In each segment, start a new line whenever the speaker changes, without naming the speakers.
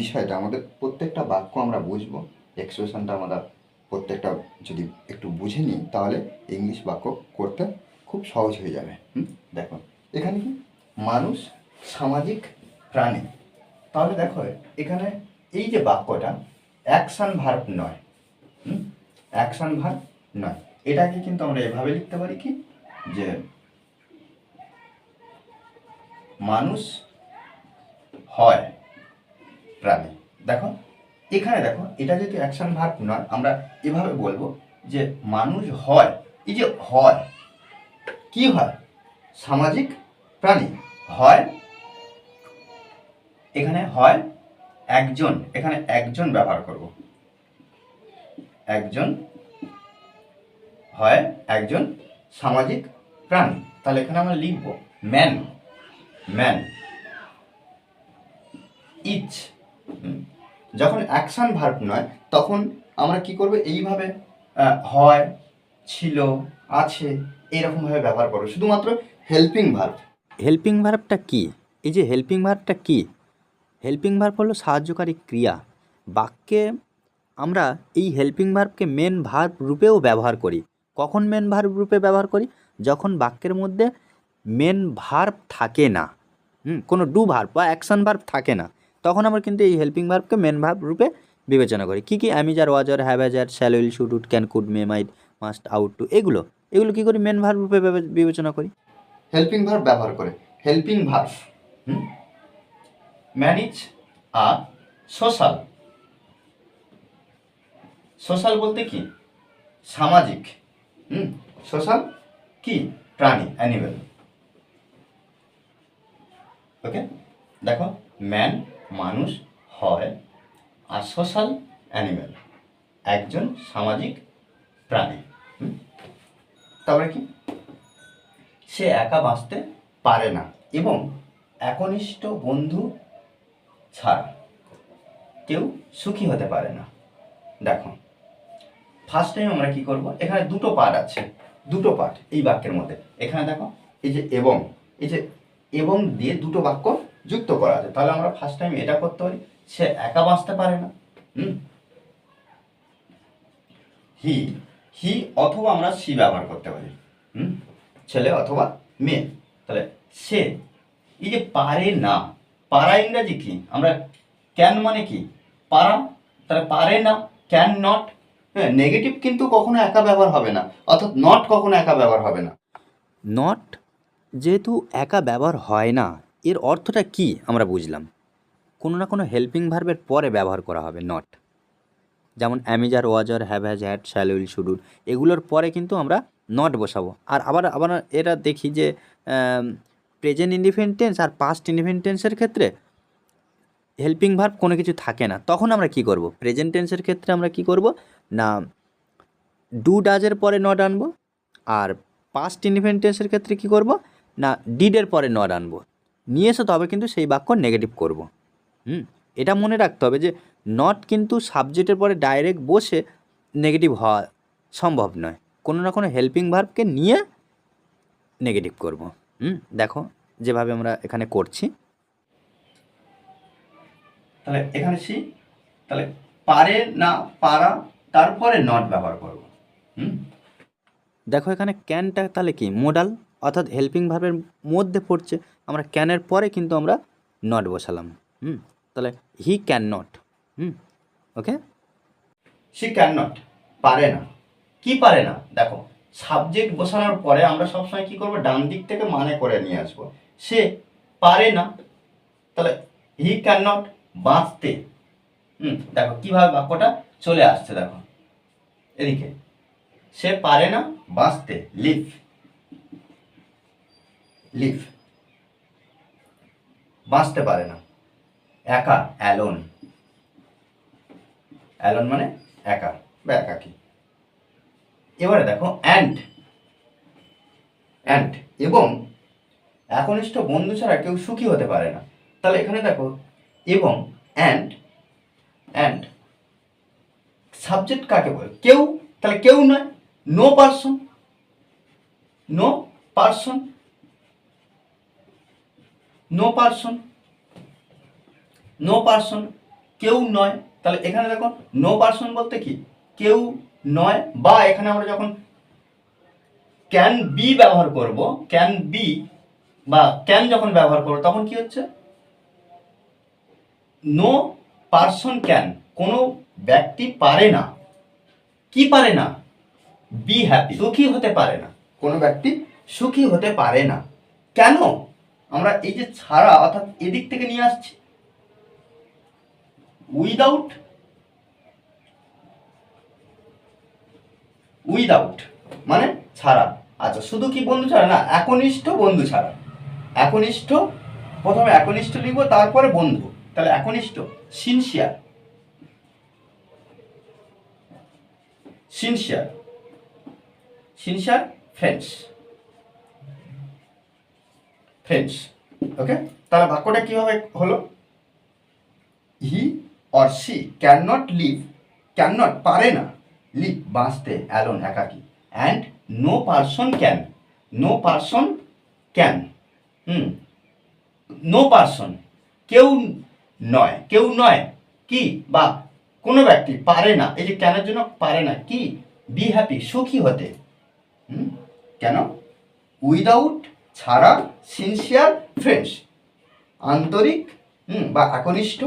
বিষয়টা, আমাদের প্রত্যেকটা বাক্য আমরা বুঝব এক্সপ্রেশনটা আমরা প্রত্যেকটা যদি একটু বুঝে নিই, তাহলে ইংলিশ বাক্য করতে খুব সহজ হয়ে যাবে। হুম? দেখো, এখানে কি? মানুষ সামাজিক প্রাণী। তাহলে দেখো, এখানে এই যে বাক্যটা অ্যাকশন ভার্ব নয়। হুম? অ্যাকশন ভার্ব নয়। এটাকে কিন্তু আমরা এভাবে লিখতে পারি কি? যে মানুষ হয়। প্রাণী। দেখো, এখানে দেখো, এটা যেহেতু অ্যাকশন ভার্ব নয়, আমরা এভাবে বলব যে মানুষ হয়, এই যে হয়, কি হয়? সামাজিক প্রাণী। হয়, এখানে হয় একজন, এখানে একজন ব্যবহার করব। একজন হয় একজন সামাজিক প্রাণী। তাহলে এখানে আমরা লিখব ম্যান ম্যান ইচ যখন অ্যাকশন ভার্ব নয়, তখন আমরা কি করব? এইভাবে হয়, ছিল, আছে, এরকমভাবে ব্যবহার করব। শুধুমাত্র হেল্পিং ভার্ব
হেল্পিং ভার্বটা কি? এই যে হেল্পিং ভার্বটা কি? হেল্পিং ভার্ব হলো সাহায্যকারী ক্রিয়া। বাক্যে আমরা এই হেল্পিং ভার্বকে মেন ভার্ব রূপেও ব্যবহার করি। কখন মেন ভার্ব রূপে ব্যবহার করি? যখন বাক্যের মধ্যে মেন ভার্ব থাকে না, হুম, কোনো ডু ভার্ব বা অ্যাকশন ভার্ব থাকে না তখন আমরা কিন্তু এই হেল্পিং ভার্বকে মেন ভার্ব রূপে বিবেচনা করি। কী কী am is are was were have has are shall will should would can could may might must ought to এগুলো। এগুলো কী করি? মেন ভার্ব রূপে বিবেচনা করি।
হেল্পিং ভার্ব ব্যবহার করে। Helping verb manage a social social বলতে কি? সামাজিক। হুম? সোশ্যাল কি? প্রাণী অ্যানিমেল ওকে দেখো ম্যান মানুষ হয় আর সোশ্যাল অ্যানিমেল একজন সামাজিক প্রাণী? তারপরে কি? সে একা বাঁচতে পারে না এবং একনিষ্ঠ বন্ধু ছাড়া কেউ সুখী হতে পারে না। দেখো ফার্স্ট টাইম আমরা কি করব? এখানে দুটো পার্ট আছে, দুটো পার্ট এই বাক্যের মধ্যে। এখানে দেখো, এই যে এবং, এই যে এবং দিয়ে দুটো বাক্য যুক্ত করা আছে। তাহলে আমরা ফার্স্ট টাইম এটা করতে পারি। সে একা বাঁচতে পারে না। হুম? হি হি অথবা আমরা সি ব্যবহার করতে পারি। হুম? ছেলে অথবা মেয়ে। তাহলে সে, এই যে পারে না, পারা ইংরাজি কি? আমরা ক্যান মানে কি? পারা, তাহলে পারে না ক্যান নট হ্যাঁ নেগেটিভ কিন্তু কখনো একা ব্যবহার হবে না, অর্থাৎ নট কখনো একা ব্যবহার হবে না।
নট যেহেতু একা ব্যবহার হয় না এর অর্থটা কি আমরা বুঝলাম। কোনো না কোনো হেল্পিং ভার্বের পরে ব্যবহার করা হবে নট যেমন am is are was were have has had shall will should will এগুলোর পরে কিন্তু আমরা নট বসাবো। আর আবার আবার এরা দেখি যে প্রেজেন্ট ইন্ডিফেন্ট টেন্স আর পাস্ট ইন্ডিফেন্ট টেন্সের ক্ষেত্রে হেল্পিং ভার্ব কোনো কিছু থাকে না। তখন আমরা কি করব? প্রেজেন্ট টেন্সের ক্ষেত্রে আমরা কি করব? না ডু ডাজের পরে নট আনব। আর পাস্ট ইন্ডিপেন্ডেন্সের ক্ষেত্রে কি করব? না ডিডের পরে নট আনব। নিয়ে এসে তবে কিন্তু সেই বাক্য নেগেটিভ করব। হুম? এটা মনে রাখতে হবে যে নট কিন্তু সাবজেক্টের পরে ডাইরেক্ট বসে নেগেটিভ হওয়া সম্ভব নয়। কোনো না কোনো হেল্পিং ভার্বকে নিয়ে নেগেটিভ করব। হুম? দেখো যেভাবে আমরা এখানে করছি।
তাহলে এখানে সি, তাহলে পারে না, পারা, তারপরে নট ব্যবহার করব। হুম?
দেখো এখানে ক্যানটা তাহলে কি? মোডাল অর্থাৎ হেল্পিং ভার্বের মধ্যে পড়ছে, আমরা ক্যানের পরে কিন্তু আমরা নট বসালাম। হুম, তাহলে he can not hmm okay
she can not পারে না। কি পারে না? দেখো সাবজেক্ট বসানোর পরে আমরা সবসময় কি করব? ডান দিক থেকে মানে করে নিয়ে আসব। সে পারে না, তাহলে হি ক্যান নট বাঁচতে। হুম, দেখো কীভাবে বাক্যটা চলে আসছে, দেখো। এদিকে, সে পারে না, বাঁচতে লিভ লিভ। বাঁচতে পারে না। একা, অ্যালোন। অ্যালন মানে একা বা একাকী। এবারে দেখো অ্যান্ড অ্যান্ড এবং একনিষ্ঠ বন্ধু ছাড়া কেউ সুখী হতে পারে না। তাহলে এখানে দেখো, এবং অ্যান্ড অ্যান্ড সাবজেক্ট কাকে বলে? কেউ, তাহলে কেউ নয়, no person. No person. No person no person কেউ নয়। তাহলে এখানে দেখো নো পার্সন বলতে কি? কেউ নয়, বা এখানে আমরা যখন ক্যান বি ব্যবহার করব ক্যান বি বা ক্যান যখন ব্যবহার করব, তখন কি হচ্ছে? নো পার্সন ক্যান কোনো ব্যক্তি পারে না। কি পারে না? বি হ্যাপি সুখী হতে পারে না। কোনো ব্যক্তি সুখী হতে পারে না। কেন? আমরা এই যে ছাড়া অর্থাৎ এদিক থেকে নিয়ে আসছি উইদাউট উইদাউট মানে ছাড়া। আচ্ছা শুধু কি বন্ধু ছাড়া? না, একনিষ্ঠ বন্ধু ছাড়া। একনিষ্ঠ, প্রথমে একনিষ্ঠ লিখব, তারপরে বন্ধু। তাহলে একনিষ্ঠ sincere sincere sincere friends friends okay তাহলে বাক্যটা কীভাবে হলো? He or she can not live can not পারে না। লিভ বাঁচতে অ্যালোন একাকি। And no person can no person can hmm? No person কেউ নয় কেউ নয়, কি, বা কোনো ব্যক্তি পারে না। এই যে ক্যানের জন্য পারে না, কি? বি হ্যাপি সুখী হতে, হুম? কেন? উইদাউট ছাড়া সিনসিয়ার ফ্রেন্ডস আন্তরিক, হুম, বা একনিষ্ঠ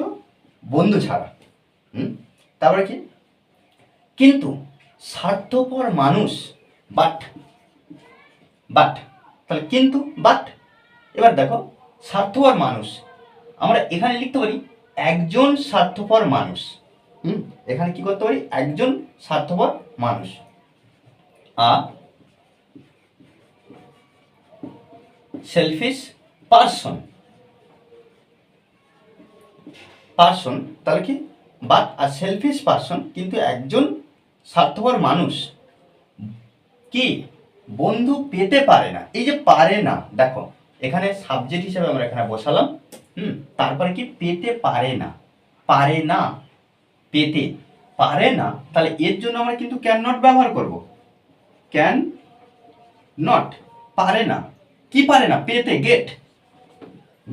বন্ধু ছাড়া, হুম? তারপরে কি? কিন্তু স্বার্থপর মানুষ বাট বাট তাহলে কিন্তু বাট এবার দেখো, স্বার্থপর মানুষ, আমরা এখানে লিখতে পারি একজন স্বার্থপর মানুষ, হুম? এখানে কি করতে পারি? একজন স্বার্থপর মানুষ, আ সেলফিশ পার্সন পার্সন তাহলে কি? বাট আর সেলফিশ পার্সন কিন্তু একজন স্বার্থপর মানুষ কি? বন্ধু পেতে পারে না। এই যে পারে না, দেখো, এখানে সাবজেক্ট হিসেবে আমরা এখানে বসালাম, হুম, তারপরে কি? পেতে পারে না। পারে না, পেতে পারে না, তাহলে এর জন্য আমরা কিন্তু ক্যান নট ব্যবহার করব। ক্যান নট পারে না। কি পারে না পেতে গেট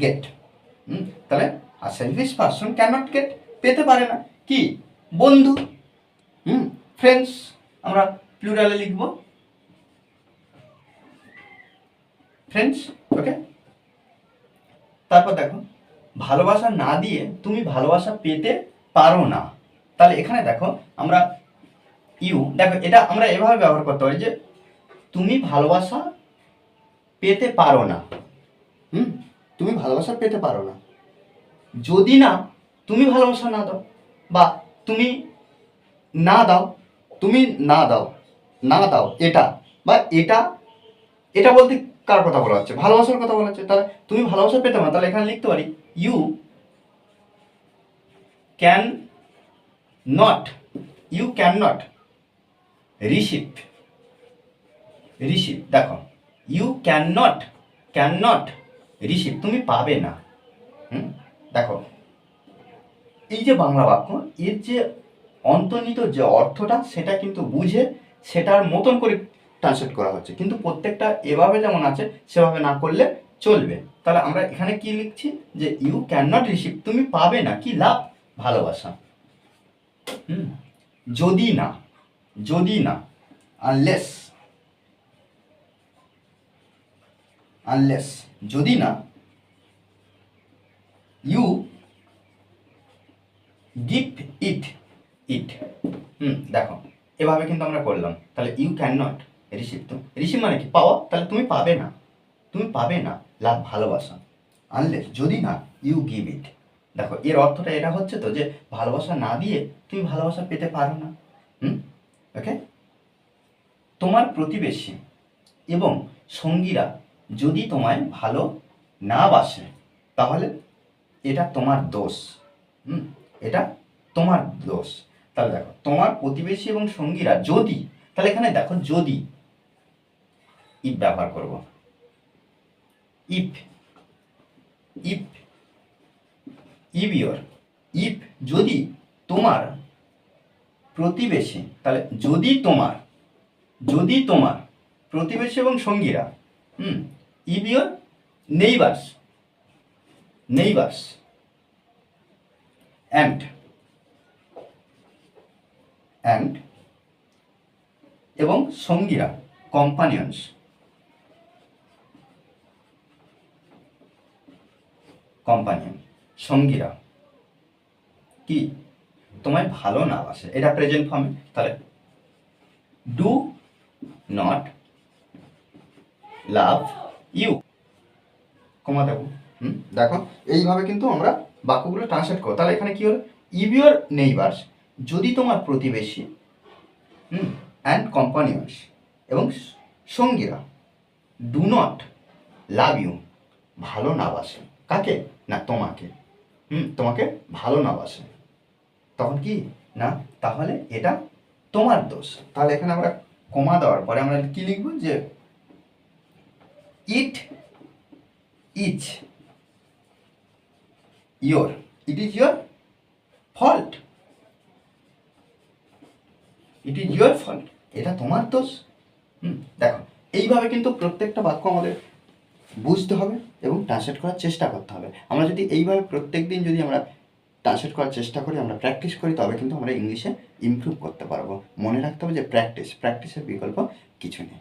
গেট তাহলে আর selfish person can not get পেতে পারে না কি? বন্ধু, হুম ফ্রেন্ডস আমরা প্লুরালে লিখব। ফ্রেন্ডস ওকে তারপর দেখো, ভালোবাসা না দিয়ে তুমি ভালোবাসা পেতে পারো না তাহলে এখানে দেখো, আমরা ইউ দেখো, এটা আমরা এভাবে ব্যবহার করতে পারি যে, তুমি ভালোবাসা পেতে পারো না। হুম? তুমি ভালোবাসা পেতে পারো না। যদি না, তুমি ভালোবাসা না দাও বা তুমি না দাও, তুমি না দাও না দাও এটা বা এটা এটা বলতে কার কথা বলা হচ্ছে? ভালোবাসার কথা বলা হচ্ছে। তাহলে তুমি ভালোবাসা পেতে না। তাহলে এখানে লিখতে পারি you can not you can not receive receive দেখো। You can not can not receive তুমি পাবে না। হুম? দেখো, এই যে বাংলা বাক্য, এর যে অন্তর্নিত যে অর্থটা, সেটা কিন্তু বুঝে সেটার মতন করে ট্রান্সলেট করা হচ্ছে। কিন্তু প্রত্যেকটা এভাবে যেমন আছে, সেভাবে না করলে চলবে। তাহলে আমরা এখানে কি লিখছি? যে ইউ ক্যান নট রিসিভ তুমি পাবে না। কি লাভ? ভালোবাসা। হুম? যদি না যদি না আনলেস আনলেস যদি না ইউ গিভ ইট ইট হুম, দেখো, এভাবে কিন্তু আমরা করলাম। তাহলে ইউ ক্যান নট রিসিভ তো। রিসিভ মানে কি? পাওয়া? তাহলে তুমি পাবে না। তুমি পাবে না। লাভ, ভালোবাসা। আনলেস যদি না ইউ গিভ ইট দেখো, এর অর্থটা এটা হচ্ছে তো যে, ভালোবাসা না দিয়ে তুমি ভালোবাসা পেতে পারো না। হুম? ওকে তোমার প্রতিবেশী এবং সঙ্গীরা যদি তোমায় ভালো না বাসে, তাহলে এটা তোমার দোষ। হুম? এটা তোমার দোষ। তাহলে দেখো, তোমার প্রতিবেশী এবং সঙ্গীরা যদি, তাহলে এখানে দেখো যদি ইফ ব্যবহার করব। If if if your if যদি তোমার প্রতিবেশী, তাহলে যদি তোমার যদি তোমার প্রতিবেশী এবং সঙ্গীরা, হুম? If your neighbours neighbours, and and, এবং সঙ্গীরা, কম্পানিয়ন্স। কম্পানিয়ন, সঙ্গীরা। কি? তোমায় ভালো না বাসে এটা প্রেজেন্ট ফর্মে তাহলে do not love you comma দেবো। হুম? দেখো, এইভাবে কিন্তু আমরা বাক্যগুলো ট্রান্সলেট করো তাহলে এখানে কি হলো? ইভ ইউর নেইবার্স যদি তোমার প্রতিবেশী, হুম অ্যান্ড কম্পানিয়ন্স এবং সঙ্গীরা ডু নট লাভ ইউ ভালো না বাসে। কাকে? না, তোমাকে। হুম, তোমাকে ভালো না বাসে। তখন কি? না, তাহলে এটা তোমার দোষ। তাহলে এখানে আমরা কমা দেওয়ার পরে আমরা কি লিখব? যে it is your it is your fault it is your fault এটা তোমার দোষ। হুম, দেখো, এইভাবে কিন্তু প্রত্যেকটা বাক্য আমাদের বুঝতে হবে এবং ট্রান্সলেট করার চেষ্টা করতে হবে। আমরা যদি এইভাবে প্রত্যেক দিন যদি আমরা ট্রান্সলেট করার চেষ্টা করি, আমরা প্র্যাকটিস করি, তবে কিন্তু আমরা ইংলিশে ইমপ্রুভ করতে পারব। মনে রাখতে হবে যে প্র্যাকটিস প্র্যাকটিসের বিকল্প কিছু নেই।